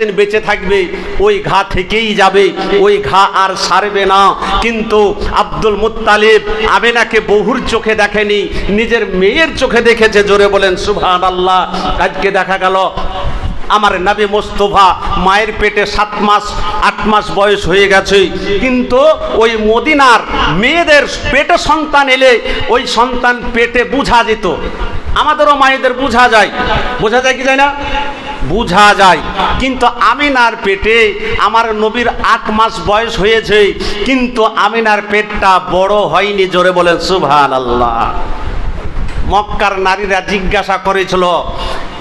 দিন বেঁচে থাকবে, ওই ঘা থেকেই যাবে, ওই ঘা আর সারবে না। কিন্তু আব্দুল মুত্তালিব আমেনাকে বহুর চোখে দেখেনি, নিজের মেয়ের চোখে দেখেছে, জোরে বলেন সুভান আল্লাহ আজকে দেখা গেল, আমার নাবি মোস্তফা মায়ের পেটে সাত মাস, আট মাস বয়স হয়ে গেছে। কিন্তু ওই মদিনার মেয়েদের পেটে সন্তান এলে, ওই সন্তান পেটে বুঝা যেত। আমাদেরও মায়েদের বুঝা যায়। বোঝা যায় কি যায় না? বুঝা যায়। কিন্তু আমিনার পেটে আমার নবীর আট মাস বয়স হয়েছে। কিন্তু আমিনার পেটটা বড় হয়নি, জোরে বলেন সুভান আল্লাহ মক্কার নারীরা জিজ্ঞাসা করেছিল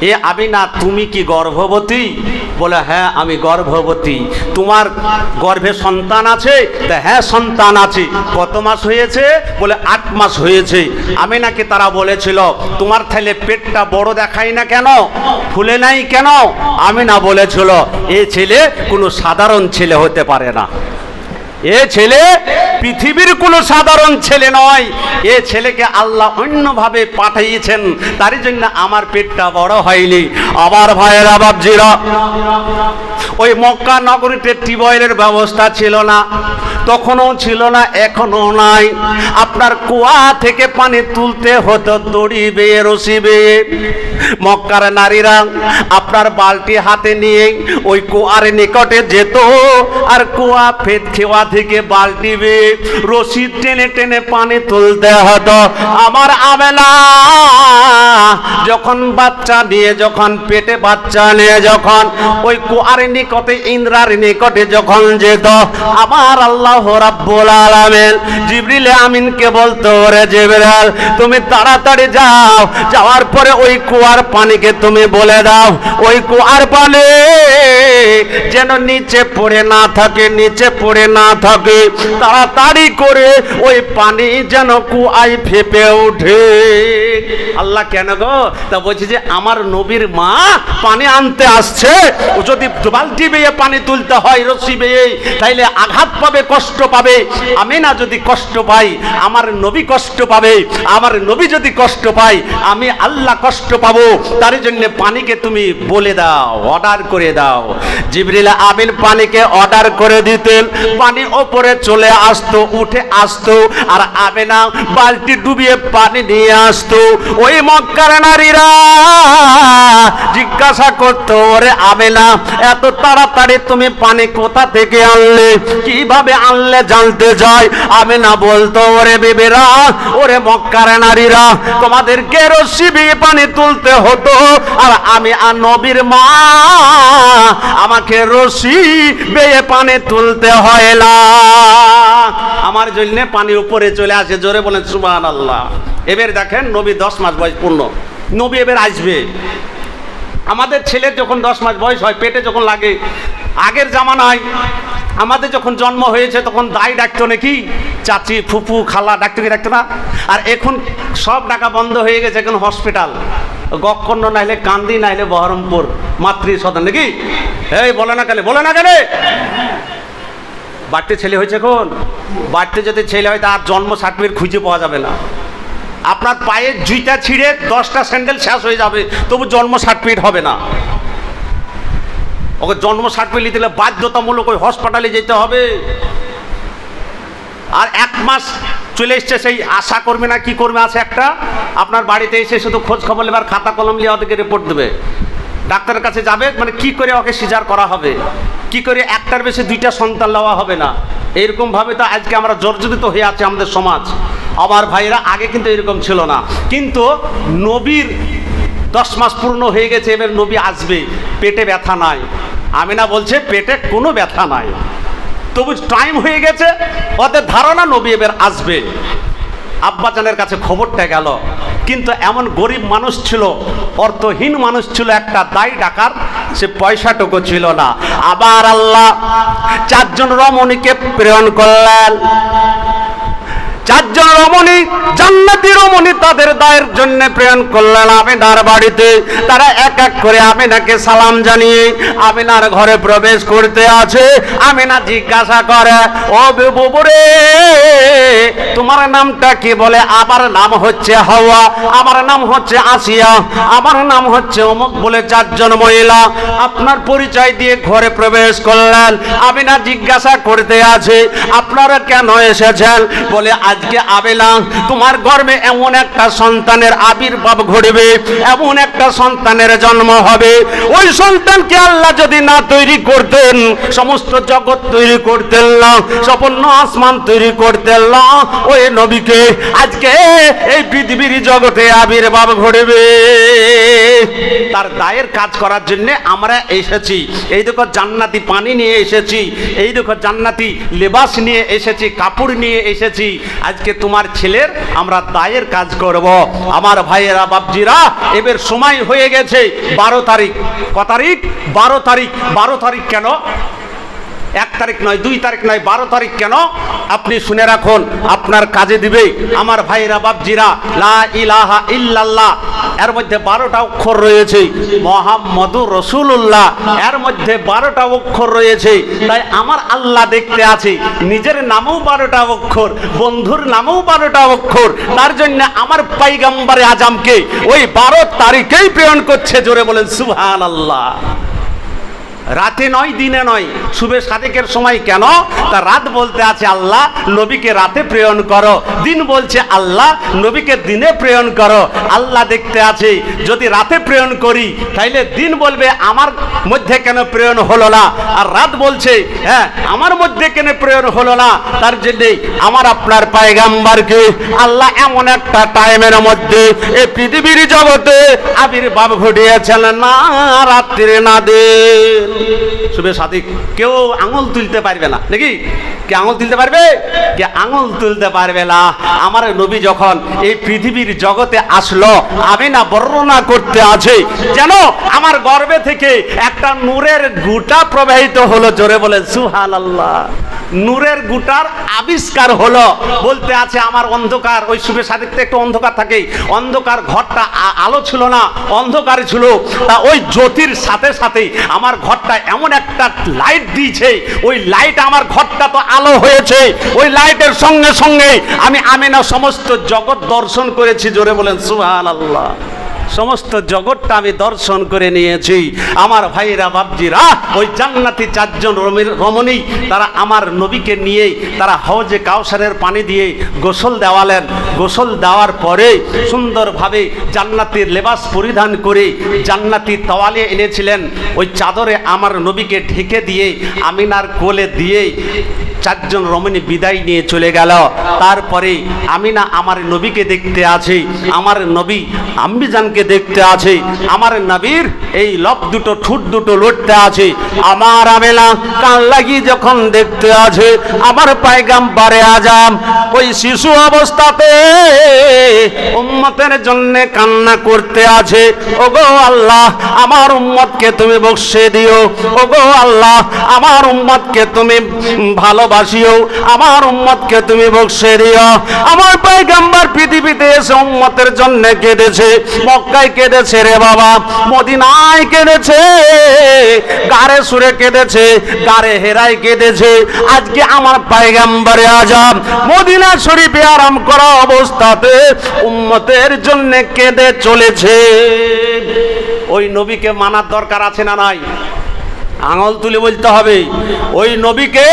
এ আমি না তুমি কি গর্ভবতী? বলে হ্যাঁ আমি গর্ভবতী। তোমার গর্ভে সন্তান আছে? তা হ্যাঁ সন্তান আছে। কত মাস হয়েছে? বলে, আট মাস হয়েছে। আমিনাকে তারা বলেছিল, তোমার তাহলে পেটটা বড় দেখাই না কেন? ফুলে নাই কেন? আমি না বলেছিল, এ ছেলে কোনো সাধারণ ছেলে হতে পারে না। এ ছেলে পৃথিবীর কোনো সাধারণ ছেলে নয়। এ ছেলেকে আল্লাহ অন্যভাবে পাঠিয়েছেন। তারই জন্য আমার পেটটা বড় হয়নি। আবার ভাইয়েরা বাবজিরা ওই মক্কা নগরীতে টিউবওয়েলের ব্যবস্থা ছিল না, তখনও ছিল না এখনও নাই। আপনার কুয়া থেকে পানি তুলতে হতো দড়ি বেয়ে রসি বেয়ে মক্কার নারীরা আপনার বালতি হাতে নিয়ে ওই কুয়ার নিকটে যেত, আর কুয়া ফেদ খেওয়া থেকে বালতি রশি টেনে টেনে পানি তুলতে হতো। আমার আবেলা যখন বাচ্চা নিয়ে, যখন পেটে বাচ্চা নিয়ে, যখন ওই কুয়ার নিকটে, ইন্দ্রার নিকটে যখন যেত, আমার আল্লাহ রাব্বুল আলামিন জিবরিল আমিনকে বলতো রে জিবরাল, তুমি তাড়াতাড়ি যাও। যাওয়ার পরে ওই কুয়ার পানিকে তুমি বলে দাও। ওই কুয়ার পানি যেন নিচে পড়ে না থাকে, নিচে পড়ে না থাকে, তাড়াতাড়ি করে ওই পানি যেন কুয়ায় ফেপে ওঠে। আল্লাহ কেন গো? তা বলছি যে আমার নবীর মা পানি আনতে আসছে যদি বালতি বেয়ে পানি তুলতে হয় রশ্মি বেয়ে, তাইলে আঘাত পাবে, কষ্ট পাবে। আমি না যদি কষ্ট পাই, আমার নবী কষ্ট পাবে, আমার নবী যদি কষ্ট পাই আমি আল্লাহ কষ্ট পাবো। তার জন্য পানিকে তুমি বলে দাও, অর্ডার করে দাও। জিবরিল আমিন পানিকে অর্ডার করে দিতেন। পানি ওপরে চলে আসতো, উঠে আসতো, আর আমেনা বালতি ডুবিয়ে পানি নিয়ে আসতো। ওই মক্কার নারীরা জিজ্ঞাসা করতো, ওরে আমেনা, এত তাড়াতাড়ি তুমি পানি কোথা থেকে আনলে? কীভাবে আনলে জানতে চাই? আমেনা বলতো, ওরে বেবেরা, ওরে মক্কার নারীরা তোমাদেরকে রশ্মি দিয়ে পানি তুলতে হতো, আর আমি আর নবীর মা, আমাকে রশি বেয়ে পানি তুলতে হয় না। আমার জন্য পানি উপরে চলে আসে, জোরে বলেন সুবান আল্লাহ এবার দেখেন নবী দশ মাস বয়স পূর্ণ। নবী এবার আসবে। আমাদের ছেলের যখন দশ মাস বয়স হয়, পেটে যখন লাগে, আগের জামানায় আমাদের যখন জন্ম হয়েছে, তখন দায় ডাকতো নাকি, চাচি, ফুপু, খালা ডাকতো কি ডাকতো না? আর এখন সব ডাকা বন্ধ হয়ে গেছে, এখন হসপিটাল। গক্ষণ্য নাইলে কান্দি, নাইলে বহরমপুর মাতৃ সদন নাকি? এই, বলে না কেন? বলে না কেন? বাড়িতে ছেলে হয়েছে এখন? বাড়িতে যদি ছেলে হয়, তার জন্ম সার্টিফিকেট খুঁজে পাওয়া যাবে না। আপনার পায়ের জুইটা ছিঁড়ে দশটা স্যান্ডেল শেষ হয়ে যাবে, তবু জন্ম সার্টিফিকেট হবে না। ওকে জন্ম সার্টিফিকেট নিতে বাধ্যতামূলক ওই হসপিটালে যেতে হবে। আর এক মাস চলে এসছে সেই আশা করবে না, কি করবে আছে একটা? আপনার বাড়িতে এসে শুধু খোঁজ খবর এবার খাতা কলম নিয়ে ওদেরকে রিপোর্ট দেবে। ডাক্তারের কাছে যাবে মানে কি করে ওকে সিজার করা হবে? কি করে একটার বেশি দুইটা সন্তান নেওয়া হবে না? এরকমভাবে তো আজকে আমরা জর্জরিত হয়ে আছে আমাদের সমাজ। আমার ভাইরা আগে কিন্তু এরকম ছিল না। কিন্তু নবীর দশ মাস পূর্ণ হয়ে গেছে, এবার নবী আসবে। পেটে ব্যথা নাই। আমিনা বলছে, পেটে কোনো ব্যথা নাই। তবু টাইম হয়ে গেছে, ওদের ধারণা নবী এবার আসবে। আব্বাজানের কাছে খবরটা গেল কিন্তু এমন গরিব মানুষ ছিল, অর্থহীন মানুষ ছিল, একটা দায় ডাকার সে পয়সাটুকু ছিল না। আবার আল্লাহ চারজন রমণীকে প্রেরণ করলেন। চারজন রমণী, জান্নাতি রমণী তাদের দায়ের জন্য প্রেরণ করলেন আমিনার বাড়িতে। তারা এক এক করে আমিনাকে সালাম জানিয়ে আমিনার ঘরে প্রবেশ করতে আছে। আমিনা জিজ্ঞাসা করে, ও বুবুরে তোমার নামটা কি? বলে, আমার নাম হচ্ছে হাওয়া, আমার নাম হচ্ছে আসিয়া, আমার নাম হচ্ছে অমুক বলে চারজন মহিলা আপনার পরিচয় দিয়ে ঘরে প্রবেশ করলেন। আমিনা জিজ্ঞাসা করতে আছে, আপনারা কেন এসেছেন? বলে আজকে আবেলা, তোমার গর্ভে এমন একটা সন্তানের আবির্ভাব ঘটবে, এমন একটা সন্তানের জন্ম হবে। ওই সন্তানকে আল্লাহ যদি না তৈরি করতেন, সমস্ত জগৎ তৈরি করতেন না স্বপন্য আসমান তৈরি করতেন না, ওই নবীকে আজকে এই পৃথিবীর জগতে আবির্ভাব ঘটবে। তার দায়ের কাজ করার জন্য আমরা এসেছি। এই দেখো জান্নাতি পানি নিয়ে এসেছি, এই দেখো জান্নাতি লেবাস নিয়ে এসেছি, কাপড় নিয়ে এসেছি। আজকে তোমার ছেলের আমরা দায়ের কাজ করব। আমার ভাইয়েরা, বাপজিরা, এবার সময় হয়ে গেছে বারো তারিখ। ক তারিখ? বারো তারিখ। বারো তারিখ কেন? এক তারিখ নয়, দুই তারিখ নয়, বারো তারিখ কেন? আপনি শুনে রাখুন, আপনার কাজে দিবে। আমার ভাইরা বাবজিরা লা ইলাহা ইল্লাল্লাহ, এর মধ্যে বারোটা অক্ষর রয়েছে। মোহাম্মদুর রসুল্লাহ এর মধ্যে বারোটা অক্ষর রয়েছে। তাই আমার আল্লাহ দেখতে আছে। নিজের নামেও বারোটা অক্ষর, বন্ধুর নামেও বারোটা অক্ষর। তার জন্য আমার পাইগাম্বারে আজামকে ওই বারো তারিখেই প্রেরণ করছে, জোরে বলেন সুবহান আল্লাহ রাতে নয়, দিনে নয়। শুভে সাদেকের সময় কেন? তা রাত বলতে আছে আল্লাহ, নবীকে রাতে প্রেরণ করো। দিন বলছে আল্লাহ, নবীকে দিনে প্রেরণ করো। আল্লাহ দেখতে আছে, যদি রাতে প্রেরণ করি, তাইলে দিন বলবে আমার মধ্যে কেন প্রেরণ হলো না? আর রাত বলছে হ্যাঁ আমার মধ্যে কেন প্রেরণ হলো না? তার জন্যে আমার আপনার পায়গাম্বারকে আল্লাহ এমন একটা টাইমের মধ্যে এই পৃথিবীর জগতে আবির আবির্ভাব ঘটিয়েছেন না রাত্রিরে না দিন শুভে সাদিক, কেউ আঙুল তুলতে পারবে না। নাকি? কে আঙুল তুলতে পারবে? কে আঙুল তুলতে পারবে না। আমার নবী যখন এই পৃথিবীর জগতে আসলো আমি না বর্ণনা করতে আছে, যেন আমার গর্বে থেকে একটা নূরের গুটা প্রবাহিত হলো, জোরে বলে সুহান আল্লাহ নূরের গুটার আবিষ্কার হলো। বলতে আছে আমার অন্ধকার, ওই শুভে সাদিকতে একটু অন্ধকার থাকে অন্ধকার ঘরটা আলো ছিল না অন্ধকার ছিল। তা ওই জ্যোতির সাথে সাথে আমার ঘরটা এমন একটা লাইট দিয়েছে, ওই লাইট আমার ঘরটা তো আলো হয়েছে। ওই লাইটের সঙ্গে সঙ্গে আমি আমিনা সমস্ত জগৎ দর্শন করেছি, জোরে বলেন সুহান আল্লাহ সমস্ত জগৎটা আমি দর্শন করে নিয়েছি। আমার ভাইরা বাবজিরা ওই জান্নাতি চারজন রমণী, তারা আমার নবীকে নিয়ে তারা হজে কাউসারের পানি দিয়ে গোসল দেওয়ালেন। গোসল দেওয়ার পরে সুন্দরভাবে জান্নাতির লেবাস পরিধান করে জান্নাতি তওয়ালে এনেছিলেন। ওই চাদরে আমার নবীকে ঢেকে দিয়ে আমিনার কোলে দিয়ে চারজন রমণী বিদায় নিয়ে চলে গেল। তারপরে আমি না আমার নবীকে দেখতে আছি আমার নবী আম্বিজানকে দেখতে আছে। আমার নবীর এই লব দুটো, ঠুট দুটো লড়তে আছে। আমার আমেলা কান লাগি যখন দেখতে আছে, আমার পায়গাম পারে আজাম, ওই শিশু অবস্থাতে উম্মতের জন্য কান্না করতে আছে। ওগো আল্লাহ, আমার উম্মতকে তুমি বসে দিও। ওগো আল্লাহ, আমার উম্মতকে তুমি ভালোবাসিও। আমার উম্মতকে তুমি বসে দিও। আমার পায়গাম্বার পৃথিবীতে এসে উম্মতের জন্য কেঁদেছে। মক্কায় কেঁদেছে রে বাবা, মদিনায় কেঁদেছে, গারে সুরে কেঁদেছে, গারে হেরায় কেঁদেছে। আজকে আমার পায়গাম্বারে আজাম মদিনা শরীফে আরাম করা অবস্থাতে উম্মতের জন্য কেঁদে চলেছে। ওই নবীকে মানার দরকার আছে না নাই? আঙুল তুলে বলতে হবে, ওই নবীকে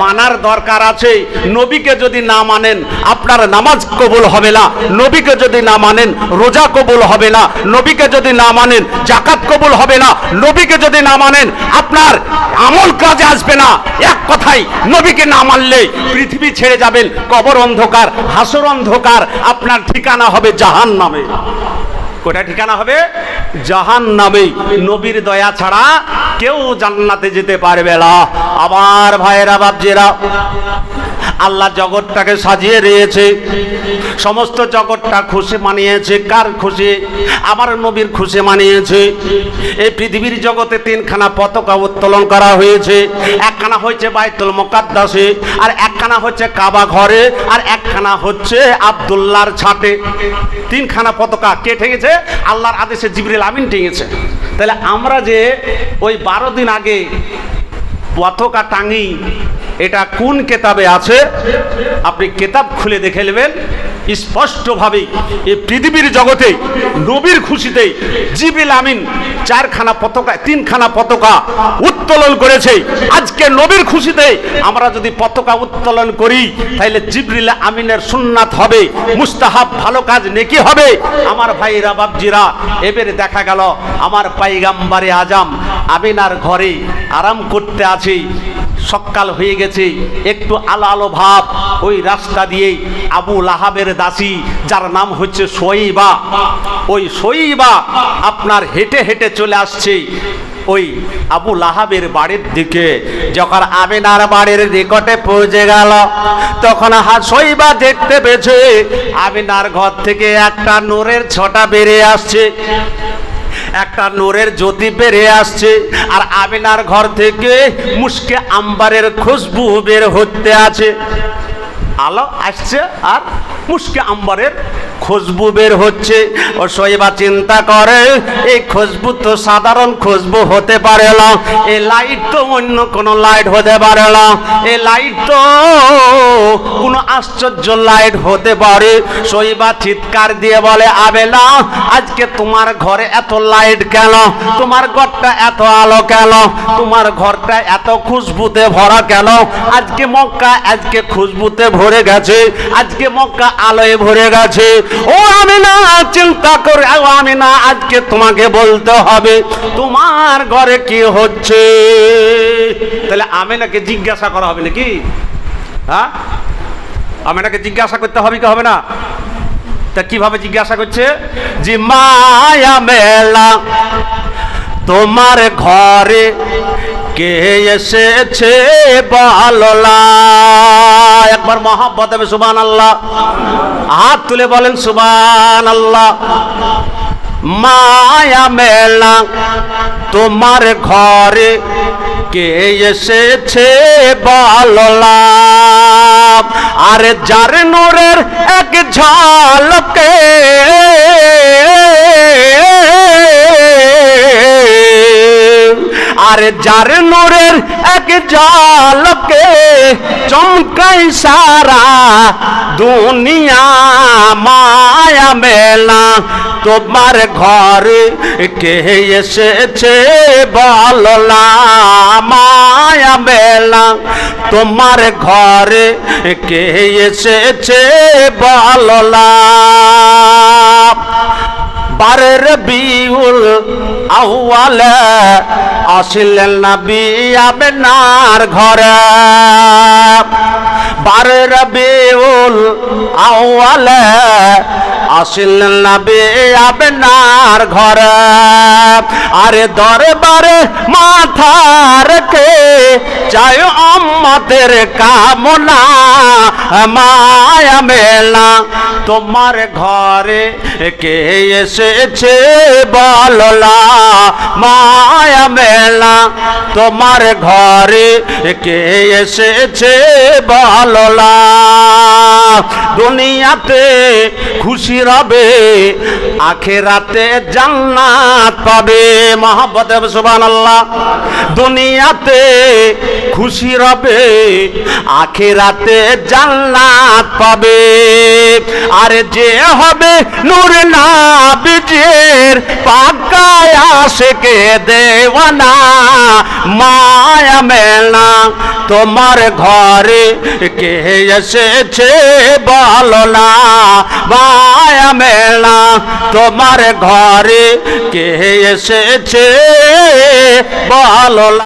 মানার দরকার আছে। নবীকে যদি না মানেন, আপনার নামাজ কবুল হবে না। নবীকে যদি না মানেন, রোজা কবুল হবে না। নবীকে যদি না মানেন জাকাত কবুল হবে না। নবীকে যদি না মানেন, আপনার আমল কাজে আসবে না। এক কথাই নবীকে না মানলে পৃথিবী ছেড়ে যাবেন। কবর অন্ধকার, হাসর অন্ধকার, আপনার ঠিকানা হবে জাহান নামে কোটা ঠিকানা হবে? জাহান নামে নবীর দয়া ছাড়া কেউ জান্নাতে যেতে পারবে না। আবার ভাইয়েরা বাবজেরা আল্লাহ জগৎটাকে সাজিয়ে দিয়েছে। সমস্ত জগৎটা খুশি মানিয়েছে। কার খুশি? আমার নবীর খুশি মানিয়েছে। এই পৃথিবীর জগতে তিনখানা পতাকা উত্তোলন করা হয়েছে। একখানা হয়েছে বাইতুল মোকাদ্দাসে, আর একখানা হচ্ছে কাবা ঘরে, আর একখানা হচ্ছে আবদুল্লাহর ছাটে তিনখানা পতাকা কে ঠেঙেছে? আল্লাহর আদেশে জিবরিল আমিন ঠেঙেছে। তাহলে আমরা যে ওই বারো দিন আগে পতাকা টাঙি এটা কোন কেতাবে আছে? আপনি কেতাব খুলে দেখে নেবেন। স্পষ্টভাবে এই পৃথিবীর জগতে নবীর খুশিতে জিবিল আমিন চারখানা পতাকা, তিনখানা পতাকা উত্তোলন করেছে। আজকে নবীর খুশিতে আমরা যদি পতাকা উত্তোলন করি তাহলে জিবরিল আমিনের সুন্নাত হবে। মুস্তাহাব ভালো কাজ নেকি হবে। আমার ভাইরা বাবজিরা এবারে দেখা গেল, আমার পাইগাম্বারে আজাম, আমিনার ঘরে আরাম করতে আছি। সকাল হয়ে গেছে, একটু আলো আলো ভাব। ওই রাস্তা দিয়ে আবু লাহাবের দাসী, যার নাম হচ্ছে সইবা ওই সইবা আপনার হেঁটে হেঁটে চলে আসছে ওই আবু লাহাবের বাড়ির দিকে। যখন আমিনার বাড়ির নিকটে পৌঁছে গেল, তখন হাসইবা দেখতে পেয়েছে, আমিনার ঘর থেকে একটা নূরের ছটা বেরিয়ে আসছে। একটা নোরের জ্যোতি বেরিয়ে আসছে। আর আমিনার ঘর থেকে মুসকে আম্বারের খুশবু বের হতে আছে। আলো আসছে আর মুসকে আম্বারের খুশবু বের হচ্ছে। ও শৈবা চিন্তা করে, এই খুশবু তো সাধারণ খুশবু হতে পারে না। এই লাইট তো অন্য কোনো লাইট হতে পারে না। এই লাইট তো কোনো আশ্চর্য লাইট হতে পারে। শৈবা চিৎকার দিয়ে বলে আবেলা আজকে তোমার ঘরে এত লাইট কেন? তোমার ঘরটা এত আলো কেন? তোমার ঘরটা এত খুশবুতে ভরা কেন? আজকে মক্কা, আজকে খুশবুতে ভরে গেছে। আজকে মক্কা আলোয় ভরে গেছে। ও আমি না চিন্তা করে আমি না আজকে তোমাকে বলতে হবে, তোমার ঘরে কি হচ্ছে? তাহলে আমি নাকি জিজ্ঞাসা করা হবে নাকি? হ্যাঁ? আমেনাকে জিজ্ঞাসা করতে হবে কি হবে না? তা কীভাবে জিজ্ঞাসা করছে? যে, মায়া মেলা, তোমার ঘরে কে এসেছে বললা? একবার মহাব্বত হবে সুবান আল্লাহ হাত তুলে বলেন সুবান আল্লাহ মায়া মেলা তোমার ঘরে কে এসেছে বললাম আরে যার নূরের এক ঝলকে আরে যার নূরের এক ঝলকে চমকাই সারা দুনিয়া মায়া মেলা, তোমার ঘরে কে এসেছে বললা মায়া মেলা, তোমার ঘরে কে এসেছে বললা বারের বিউল আউয়ালে আসিলেন নবী আবেনার ঘরে। বারের বিউল আউয়ালে আসিলেন নবী আবেনার ঘরে। আরে দরবারে মাথা রেখে চাই আমাদের কামনা, মায়া মেলা। তোমার ঘরে কে এসেছে বললা, মায়া মেলা, তোমার ঘরে কে এসেছে বললা। দুনিয়াতে খুশি রবে, আখেরাতে জান্নাত পাবে। মহাব্বত সুবান আল্লাহ দুনিয়াতে খুশি রবে, আখেরাতে জান্নাত পাবে। আর যে হবে নূর না বিজের পাকায় আশেকে দেওয়ানা মায়া মেলা তোমার ঘরে কে এসেছে বলো না মায়া মেলা তোমার ঘরে কে এসেছে বলো না